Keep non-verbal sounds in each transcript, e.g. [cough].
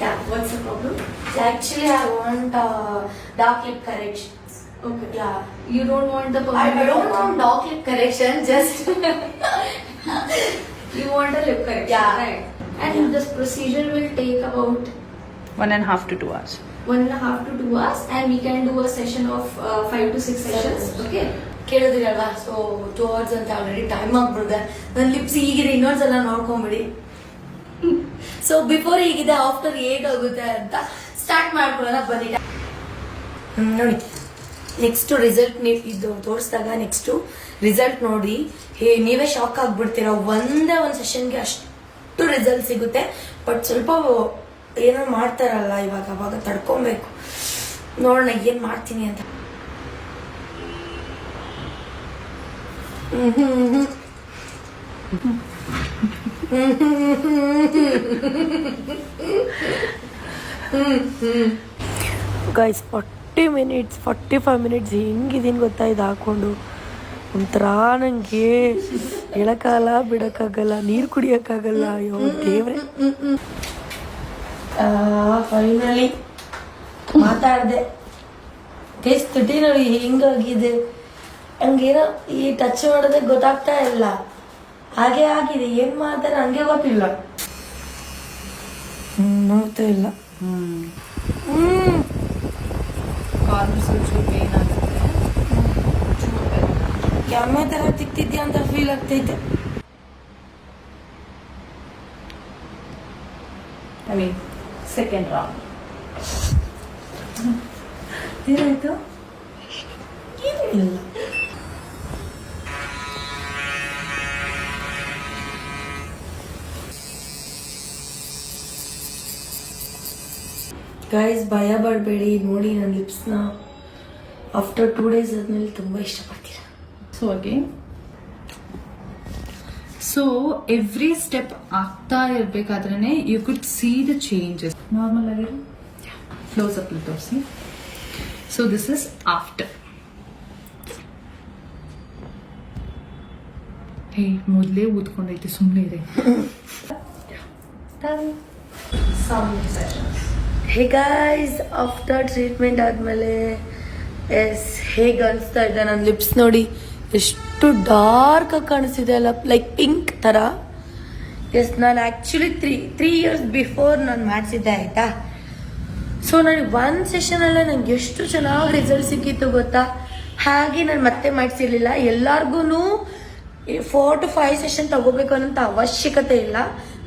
Yeah, what's the problem? Actually, I want uh, dark lip correction. Okay. Yeah. You don't want the I, permanent I don't want dark lip correction, just [laughs] You want a lip correction, Yeah. right? And this procedure will take about One and a half to two hours. one and a half to two hours, and we can do a session of uh, five to six sessions. Okay. ಕೇಳಿದ್ರಲ್ವಾ so two hours ಅಂತ already time ಆಗ್ಬಿಡ್ದೆ ನನ್ನ lips ಹೀಗಿದೆ ಇನ್ನೊಂದ್ಸಲ ನೋಡ್ಕೊಂಬಿಡಿ so before ಹೀಗಿದೆ after ಹೇಗಾಗುತ್ತೆ ಅಂತ start ಮಾಡ್ಕೊಳ್ಳೋಣ. ಬನ್ನಿ. ನೋಡಿ. ನೆಕ್ಸ್ಟ್ ರಿಸಲ್ಟ್ ನೀವು ಇದು ತೋರಿಸಿದಾಗ ನೆಕ್ಸ್ಟು ರಿಸಲ್ಟ್ ನೋಡಿ. ಹೇ, ನೀವೇ ಶಾಕ್ ಆಗ್ಬಿಡ್ತೀರಾ? ಒಂದೇ ಒಂದು ಸೆಷನ್ಗೆ ಅಷ್ಟು ರಿಸಲ್ಟ್ ಸಿಗುತ್ತೆ. ಬಟ್ ಸ್ವಲ್ಪ ಏನೋ ಮಾಡ್ತಾರಲ್ಲ ಇವಾಗ, ಅವಾಗ ತಡ್ಕೊಬೇಕು. ನೋಡೋಣ, ಏನು ಮಾಡ್ತೀನಿ ಅಂತ. Guys forty minutes forty five minutes ಹೆಂಗಿದೀನಿ ಗೊತ್ತಾ ಇದು ಹಾಕೊಂಡು? ಒಂಥರ ನನಗೆ ಹೇಳಕ್ಕಾಗಲ್ಲ ಬಿಡೋಕ್ಕಾಗಲ್ಲ ನೀರು ಕುಡಿಯೋಕ್ಕಾಗಲ್ಲ ಅಯ್ಯೋ ದೇವ್ರೆ. ಫೈನಲಿ ಮಾತಾಡಿದೆ. ಗೈಸ್ ತುಟಿ ನೋಡಿ ಹೆಂಗಾಗಿದೆ? ಹಂಗೇನೋ ಈ ಟಚ್ ಮಾಡೋದೇ ಗೊತ್ತಾಗ್ತಾ ಇಲ್ಲ. ಹಾಗೆ ಆಗಿದೆ. ಏನು ಮಾಡ್ತಾರೆ? ಹಂಗೆ ಗೊತ್ತಿಲ್ಲ. ಹ್ಞೂ ನೋಡ್ತಾ ಇಲ್ಲ. Gelme taraf dikti diyen tarafıyla dedi. Tabii. Second round. Ne oldu? Gelmiyorlar. Guys ಭಯ ಬರಬೇಡಿ ನೋಡಿ ನನ್ನ ಲಿಪ್ಸ್ನ ಆಫ್ಟರ್ ಟೂ ಡೇಸ್ ಆದ್ಮೇಲೆ ತುಂಬ ಇಷ್ಟಪಡ್ತೀರಾ so again so every step ಆಗ್ತಾ ಇರಬೇಕಾದ್ರೆ you could see the changes normal ಆಗಿರೋ ಕ್ಲೋಸ್ ಅಪ್ ತೋರಿಸಿ. So this is after hey ಮೊದಲೇ ಊದ್ಕೊಂಡೈತೆ ಸುಮ್ಮನೆ ಇದೆ. [laughs] ಹೇ ಗಾಯ್ಸ್ ಆಫ್ಟರ್ ಟ್ರೀಟ್ಮೆಂಟ್ ಆದಮೇಲೆ ಎಸ್ ಹೇಗೆ ಅನಿಸ್ತಾ ಇದೆ ನನ್ನ ಲಿಪ್ಸ್ ನೋಡಿ. ಎಷ್ಟು ಡಾರ್ಕ್ ಆಗಿ ಕಾಣಿಸ್ತಿದೆ ಅಲ್ಲ ಲೈಕ್ ಪಿಂಕ್ ಥರ ಎಸ್ ನಾನು actually three three years before ನಾನು ಮಾಡಿಸಿದ್ದೆ, ಆಯಿತಾ? ಸೊ ನನಗೆ ಒನ್ ಸೆಷನಲ್ಲೇ ನನಗೆ ಎಷ್ಟು ಚೆನ್ನಾಗಿ ರಿಸಲ್ಟ್ ಸಿಕ್ಕಿತ್ತು ಗೊತ್ತಾ? ಹಾಗೆ ನಾನು ಮತ್ತೆ ಮಾಡಿಸಿರ್ಲಿಲ್ಲ. ಎಲ್ಲರಿಗೂ ಫೋರ್ ಟು ಫೈವ್ ಸೆಷನ್ ತಗೋಬೇಕು ಅನ್ನೋಂಥ ಅವಶ್ಯಕತೆ ಇಲ್ಲ.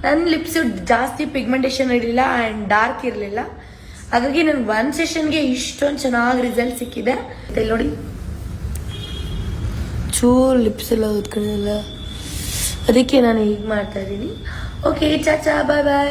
ನನ್ನ ಲಿಪ್ಸ್ ಜಾಸ್ತಿ ಪಿಗ್ಮೆಂಟೇಷನ್ ಇರಲಿಲ್ಲ ಆ್ಯಂಡ್ ಡಾರ್ಕ್ ಇರಲಿಲ್ಲ. ಹಾಗಾಗಿ ನನ್ನ ಒನ್ ಸೆಷನ್ಗೆ ಇಷ್ಟೊಂದು ಚೆನ್ನಾಗಿ ರಿಸಲ್ಟ್ ಸಿಕ್ಕಿದೆ. ಮತ್ತೆ ನೋಡಿ. ಚೂರು ಲಿಪ್ಸ್ ಎಲ್ಲ ಓದ್ಕೊಂಡಿಲ್ಲ ಅದಕ್ಕೆ ನಾನು ಹೀಗೆ ಮಾಡ್ತಾ ಇದ್ದೀನಿ. ಓಕೆ ಚಾಚಾ ಬಾಯ್ ಬಾಯ್